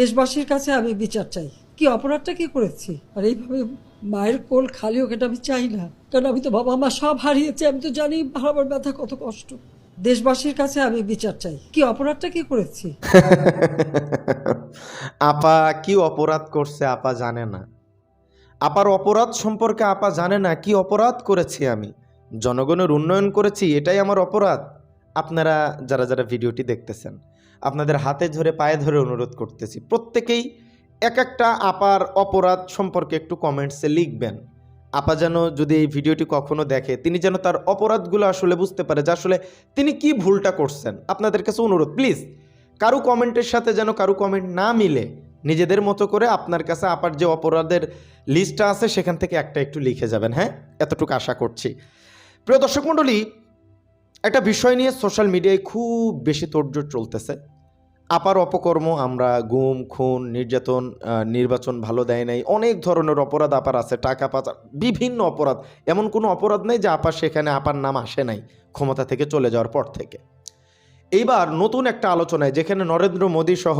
দেশবাসীর কাছে আমি বিচার চাই। কি অপরাধটা কি করেছি? আর এইভাবে মায়ের কোল খালি হোক এটা আমি চাই না। কারণ আমি তো বাবা মা সব হারিয়েছি, আমি তো জানি হারাবার ব্যথা কত কষ্ট। দেশবাসীর কাছে আমি বিচার চাই। কি অপরাধটা কি করেছি? আপা, কি অপরাধ করছে আপা জানে না। আপার অপরাধ সম্পর্কে আপা জানে না, কি অপরাধ করেছি আমি। জনগণের উন্নয়ন করেছি, এটাই আমার অপরাধ। আপনারা যারা যারা ভিডিওটি দেখতেছেন। আপনাদের হাতে ধরে, পায়ে ধরে অনুরোধ করতেছি। প্রত্যেকেই এক একটা আপার অপরাধ সম্পর্কে একটু কমেন্টসে লিখবেন। আপা যেন যদি এই ভিডিওটি কখনো দেখে, তিনি যেন তার অপরাধগুলো আসলে বুঝতে পারে যে আসলে তিনি কি ভুলটা করছেন। আপনাদের কাছে অনুরোধ প্লিজ কারও কমেন্টের সাথে যেন কারু কমেন্ট না মিলে, নিজেদের মতো করে আপনার কাছে আপার যে অপরাধের লিস্টটা আছে, সেখান থেকে একটা একটু লিখে যাবেন হ্যাঁ? এতটুকু আশা করছি। প্রিয় দর্শক মণ্ডলী একটা বিষয় নিয়ে সোশ্যাল মিডিয়ায় খুব বেশি তোড়জোড় চলতেছে। আপার অপকর্ম, আমরা গুম, খুন, নির্যাতন নির্বাচন ভালো দেয় নাই, অনেক ধরনের অপরাধ আপার আছে, টাকা পাচার, বিভিন্ন অপরাধ। এমন কোনো অপরাধ নেই যে আপার সেখানে আপার নাম আসে নাই, ক্ষমতা থেকে চলে যাওয়ার পর থেকে। এইবার নতুন একটা আলোচনায়, যেখানে নরেন্দ্র মোদী সহ,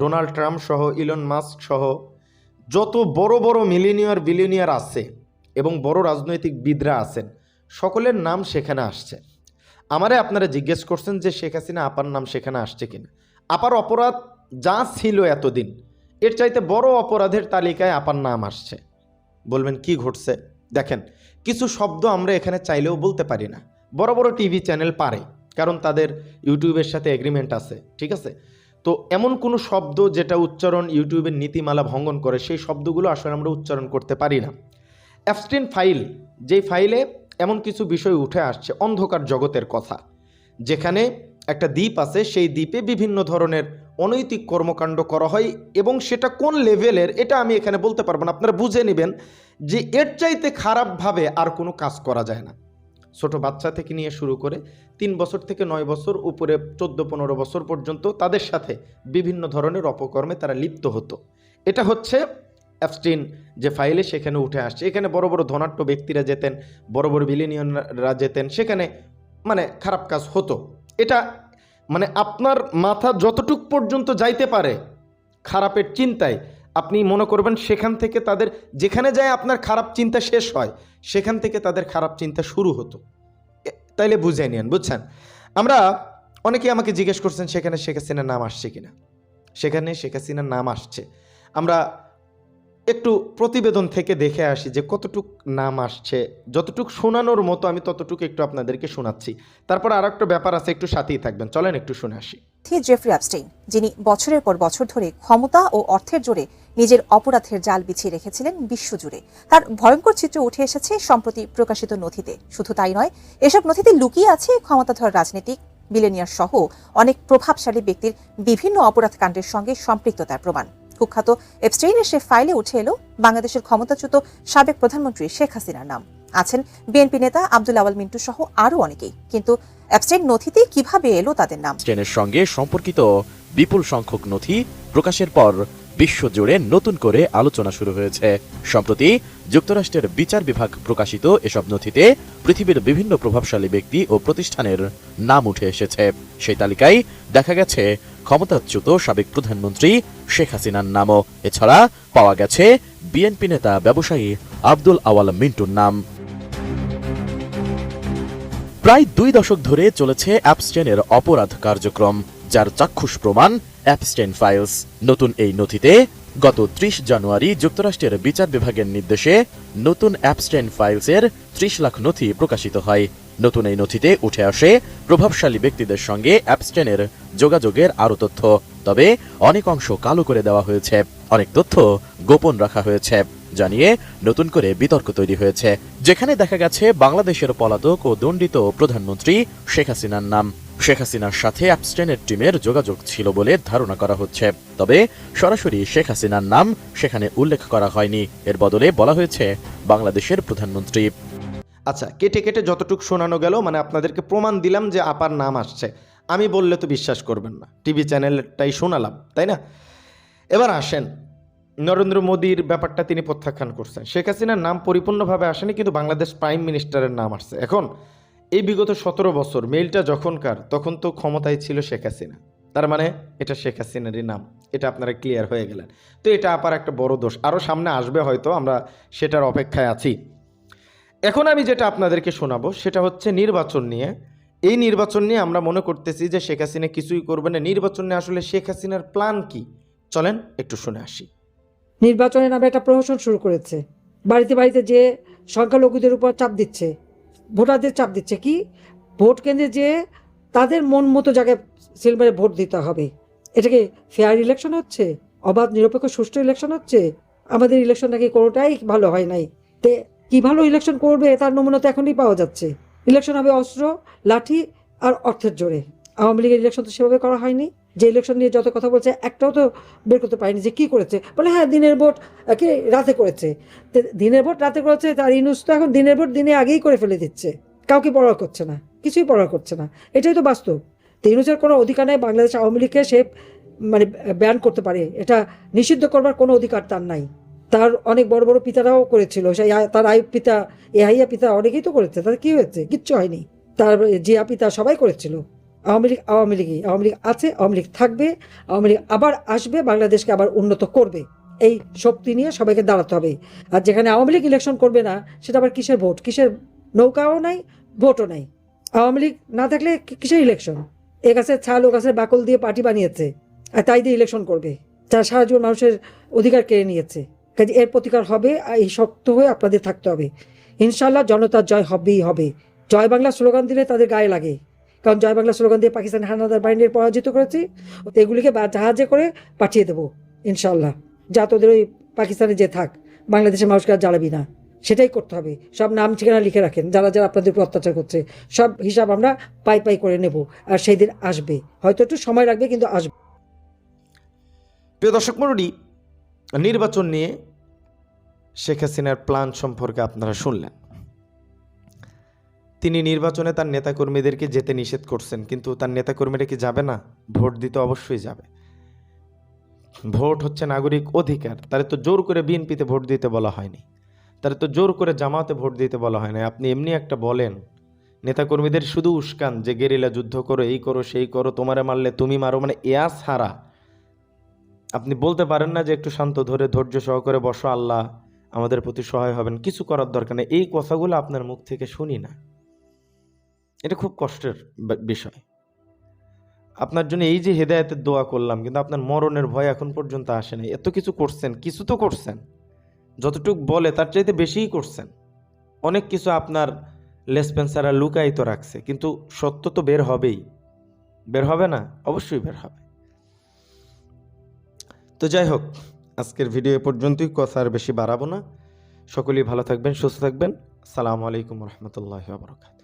ডোনাল্ড ট্রাম্প সহ, ইলন মাস্ক সহ, যত বড় বড় মিলিনিয়ার বিলিনিয়ার আছে এবং বড় রাজনৈতিক বিদরা আছেন, সকলের নাম সেখানে আসছে। আমারে আপনারা জিজ্ঞেস করছেন যে শেখ হাসিনা আপার নাম সেখানে আসছে কিনা। আপার অপরাধ যা ছিল এতদিন, এর চাইতে বড় অপরাধের তালিকায় আপার নাম আসছে। বলবেন, কি ঘটছে? দেখেন, কিছু শব্দ আমরা এখানে চাইলেও বলতে পারি না। বড় বড় টিভি চ্যানেল পারে, কারণ তাদের ইউটিউবের সাথে এগ্রিমেন্ট আছে, ঠিক আছে? তো এমন কোনো শব্দ যেটা উচ্চারণ ইউটিউবের নীতিমালা ভঙ্গন করে, সেই শব্দগুলো আসলে আমরা উচ্চারণ করতে পারি না। অ্যাবস্টিন ফাইল যেই ফাইলে এমন কিছু বিষয় উঠে আসছে অন্ধকার জগতের কথা। যেখানে একটা দ্বীপ আছে, সেই দ্বীপে বিভিন্ন ধরনের অনৈতিক কর্মকাণ্ড করা হয় এবং সেটা কোন লেভেলের এটা আমি এখানে বলতে পারব না। আপনারা বুঝে নেবেন যে এর চাইতে খারাপভাবে আর কোনো কাজ করা যায় না। ছোট বাচ্চা থেকে নিয়ে শুরু করে তিন বছর থেকে নয় বছর, উপরে চোদ্দ পনেরো বছর পর্যন্ত তাদের সাথে বিভিন্ন ধরনের অপকর্মে তারা লিপ্ত হতো। এটা হচ্ছে অ্যাবস্টিন যে ফাইলে সেখানে উঠে আসছে। এখানে বড় বড় ধনাঢ্য ব্যক্তিরা যেতেন, বড় বড় বিলিনিয়নরা যেতেন, সেখানে মানে খারাপ কাজ হতো। এটা মানে আপনার মাথা যতটুক পর্যন্ত যাইতে পারে খারাপের চিন্তায়, আপনি মনে করবেন সেখান থেকে তাদের, যেখানে যায় আপনার খারাপ চিন্তা শেষ হয়, সেখান থেকে তাদের খারাপ চিন্তা শুরু হতো। তাইলে বুঝে নিন বুঝছেন? আমরা অনেকেই আমাকে জিজ্ঞেস করছেন, সেখানে শেখ হাসিনার নাম আসছে কিনা? সেখানে শেখ হাসিনার নাম আসছে। আমরা একটু প্রতিবেদন থেকে দেখে আসি যে কতটুক নাম আসছে। যতটুক শোনানোর মতো আমি ততটুকু একটু আপনাদেরকে শোনাচ্ছি। তারপর আর একটা ব্যাপার আছে, একটু সাথেই থাকবেন। চলেন একটু শুনে আসি। জেফরি যিনি বছরের পর বছর ধরে ক্ষমতা ও অর্থের জোরে নিজের অপরাধের জাল বিছিয়ে রেখেছিলেন বিশ্বজুড়ে। তার ভয়ঙ্কর চিত্র উঠে এসেছে সম্প্রতি প্রকাশিত নথিতে। শুধু তাই নয়, এসব নথিতে লুকিয়ে আছে ক্ষমতাধর রাজনীতিক, বিলেনিয়ার সহ অনেক প্রভাবশালী ব্যক্তির বিভিন্ন অপরাধ কাণ্ডের সঙ্গে সম্পৃক্ততার প্রমাণ। কুখ্যাত এপস্টেইনের সে ফাইলে উঠে এলো বাংলাদেশের ক্ষমতাচ্যুত সাবেক প্রধানমন্ত্রী শেখ হাসিনার নাম। আছেন বিএনপি নেতা আব্দুল আওয়াল মিন্টু সহ আরও অনেকেই। কিন্তু অ্যাবস্টেইন নথিতে কীভাবে এলো তাদের নাম? স্টেনের সঙ্গে সম্পর্কিত বিপুল সংখ্যক নথি প্রকাশের পর বিশ্বজুড়ে নতুন করে আলোচনা শুরু হয়েছে। সম্প্রতি যুক্তরাষ্ট্রের বিচার বিভাগ প্রকাশিত এসব নথিতে পৃথিবীর বিভিন্ন প্রভাবশালী ব্যক্তি ও প্রতিষ্ঠানের নাম উঠে এসেছে। সেই তালিকায় দেখা গেছে ক্ষমতাচ্যুত সাবেক প্রধানমন্ত্রী শেখ হাসিনার নামও এছাড়া পাওয়া গেছে বিএনপি নেতা ব্যবসায়ী আব্দুল আওয়াল মিন্টুর নাম। প্রায় দুই দশক ধরে চলেছে অ্যাপস্টেনের অপরাধ কার্যক্রম, যার চাক্ষুষ প্রমাণ অ্যাপস্টেন ফাইলস। নতুন এই নথিতে গত ত্রিশ জানুয়ারি যুক্তরাষ্ট্রের বিচার বিভাগের নির্দেশে নতুন অ্যাপস্টেন ফাইলসের ত্রিশ লাখ নথি প্রকাশিত হয়। নতুন এই নথিতে উঠে আসে প্রভাবশালী ব্যক্তিদের সঙ্গে অ্যাপস্টেনের যোগাযোগের আরও তথ্য। তবে অনেক অংশ কালো করে দেওয়া হয়েছে। অনেক তথ্য গোপন রাখা হয়েছে। জানিয়ে নতুন করে বিতর্ক তৈরি হয়েছে। যেখানে দেখা গেছে বাংলাদেশের পলাতক ও দণ্ডিত প্রধানমন্ত্রী শেখ হাসিনার নাম। শেখ হাসিনার সাথে অ্যাবস্টেনের টিমের যোগাযোগ ছিল বলে ধারণা করা হচ্ছে। তবে সরাসরি শেখ হাসিনার নাম সেখানে উল্লেখ করা হয়নি। এর বদলে বলা হয়েছে বাংলাদেশের প্রধানমন্ত্রী। আচ্ছা কেটে কেটে যতটুকু শোনানো গেল মানে আপনাদেরকে প্রমাণ দিলাম যে আপার নাম আসছে। আমি বললে তো বিশ্বাস করবেন না। টিভি চ্যানেলটাই শোনালাম, তাই না? এবার আসেন, নরেন্দ্র মোদীর ব্যাপারটা তিনি প্রত্যাখ্যান করছেন। শেখ হাসিনার নাম পরিপূর্ণভাবে আসেনি, কিন্তু বাংলাদেশ প্রাইম মিনিস্টারের নাম আসছে। এখন, এই বিগত সতেরো বছর, মেইলটা যখনকার তখন তো ক্ষমতায় ছিল শেখ হাসিনা। তার মানে এটা শেখ হাসিনারই নাম। এটা আপনারা ক্লিয়ার হয়ে গেলেন। তো এটা আপার একটা বড় দোষ। আরও সামনে আসবে হয়তো, আমরা সেটার অপেক্ষায় আছি। এখন আমি যেটা আপনাদেরকে শোনাবো, সেটা হচ্ছে নির্বাচন নিয়ে। এই নির্বাচন নিয়ে আমরা মনে করতেছি যে শেখ হাসিনা কিছুই করবে না। নির্বাচন নিয়ে আসলে শেখ হাসিনার প্ল্যান কি? চলেন একটু শুনে আসি। নির্বাচনের নামে একটা প্রহসন শুরু করেছে। বাড়িতে বাড়িতে যে সংখ্যালঘুদের উপর চাপ দিচ্ছে, ভোটারদের চাপ দিচ্ছে, কি? ভোট কেন্দ্রে যে তাদের মন মতো জায়গায় সিলভারে ভোট দিতে হবে। এটা কি ফেয়ার ইলেকশন হচ্ছে? অবাধ, নিরপেক্ষ, সুষ্ঠু ইলেকশন হচ্ছে? আমাদের ইলেকশন নাকি কোনোটাই ভালো হয় নাই। তে কি ভালো ইলেকশন করবে তার নমুনা তো এখনই পাওয়া যাচ্ছে। ইলেকশন হবে অস্ত্র, লাঠি আর অর্থের জোরে। আওয়ামী লীগের ইলেকশন তো সেভাবে করা হয়নি। যে ইলেকশন নিয়ে যত কথা বলছে, একটাও তো বের করতে পারেনি যে কি করেছে। বলে হ্যাঁ দিনের ভোট কি রাতে করেছে। দিনের ভোট রাতে করেছে, তার ইনুস তো এখন দিনের ভোট দিনে আগেই করে ফেলে দিচ্ছে। কাউকে পড়া করছে না, কিছুই পড়া করছে না। এটাই তো বাস্তব। তো কোনো অধিকার নেই, বাংলাদেশ আওয়ামী লীগকে সে মানে ব্যান করতে পারে। এটা নিষিদ্ধ করবার কোনো অধিকার তার নাই। তার অনেক বড় বড় পিতারাও করেছিল। সেই তার আয়ুব পিতা এহাইয়া পিতা অনেকেই তো করেছে তার কি হয়েছে? কিচ্ছু হয়নি। তার জিয়া পিতা সবাই করেছিল। আওয়ামী লীগ, আওয়ামী লীগই, আওয়ামী লীগ আছে, আওয়ামী লীগ থাকবে, আওয়ামী লীগ আবার আসবে, বাংলাদেশকে আবার উন্নত করবে। এই শক্তি নিয়ে সবাইকে দাঁড়াতে হবে। আর যেখানে আওয়ামী লীগ ইলেকশন করবে না, সেটা আবার কিসের ভোট? কিসের নৌকাও নাই, ভোটও নাই। আওয়ামী লীগ না থাকলে কিসের ইলেকশন এ গাছের ছাল, ও গাছের বাকল দিয়ে পার্টি বানিয়েছে, আর তাই দিয়ে ইলেকশন করবে। যারা সারা জীবন মানুষের অধিকার কেড়ে নিয়েছে। কাজে এর প্রতিকার হবে এই শক্ত হয়ে আপনাদের থাকতে হবে। ইনশাল্লাহ জনতার জয় হবেই হবে। জয় বাংলা স্লোগান দিলে তাদের গায়ে লাগে। কারণ জয় বাংলা স্লোগান দিয়ে পাকিস্তান হানাদার বাহিনীর পরাজিত করেছি এগুলিকে জাহাজে করে পাঠিয়ে দেবো ইনশাল্লাহ যা তোদের ওই পাকিস্তানে যে থাক, বাংলাদেশের মানুষকে আর জ্বালাবি না। সেটাই করতে হবে। সব নাম ঠিকানা লিখে রাখেন, যারা যারা আপনাদের উপর অত্যাচার করছে, সব হিসাব আমরা পাই পাই করে নেব, আর সেই দিন আসবে। হয়তো একটু সময় লাগবে, কিন্তু আসবে। প্রিয় দর্শক মণ্ডলী নির্বাচন নিয়ে শেখ হাসিনার প্ল্যান সম্পর্কে আপনারা শুনলেন। তিনি নির্বাচনে তার নেতাকর্মীদেরকে যেতে নিষেধ করছেন, কিন্তু তার নেতাকর্মীরা কি যাবে না? ভোট দিতে অবশ্যই যাবে। ভোট হচ্ছে নাগরিক অধিকার। তারে তো জোর করে বিএনপিতে ভোট দিতে বলা হয়নি। তারে তো জোর করে জামাতে ভোট দিতে বলা হয় না আপনি এমনি একটা বলেন, নেতাকর্মীদের শুধু উস্কান যে, গেরিলা যুদ্ধ করো, এই করো, সেই করো, তোমারে মারলে তুমি মারো। মানে এয়া ছাড়া আপনি বলতে পারেন না যে একটু শান্ত ধরে ধৈর্য সহকারে বসো, আল্লাহ আমাদের প্রতি সহায় হবেন। কিছু করার দরকার নেই। এই কথাগুলো আপনার মুখ থেকে শুনি না। এটা খুব কষ্টের বিষয়। আপনার জন্য এই যে হেদায়েতের দোয়া করলাম, কিন্তু আপনার মরণের ভয় এখন পর্যন্ত আসে নাই। এত কিছু করছেন, কিছু তো করছেন। যতটুক বলে তার চাইতে বেশিই করছেন। অনেক কিছু আপনার লেসপেন্সারা লুকায়িত রাখছে, কিন্তু সত্য তো বের হবেই। বের হবে না? অবশ্যই বের হবে। তো যাই হোক, আজকের ভিডিও এ পর্যন্তই, কথা আর বেশি বাড়াবো না। সকলেই ভালো থাকবেন, সুস্থ থাকবেন। সালামু আলাইকুম রহমতুল্লাহ বরকাত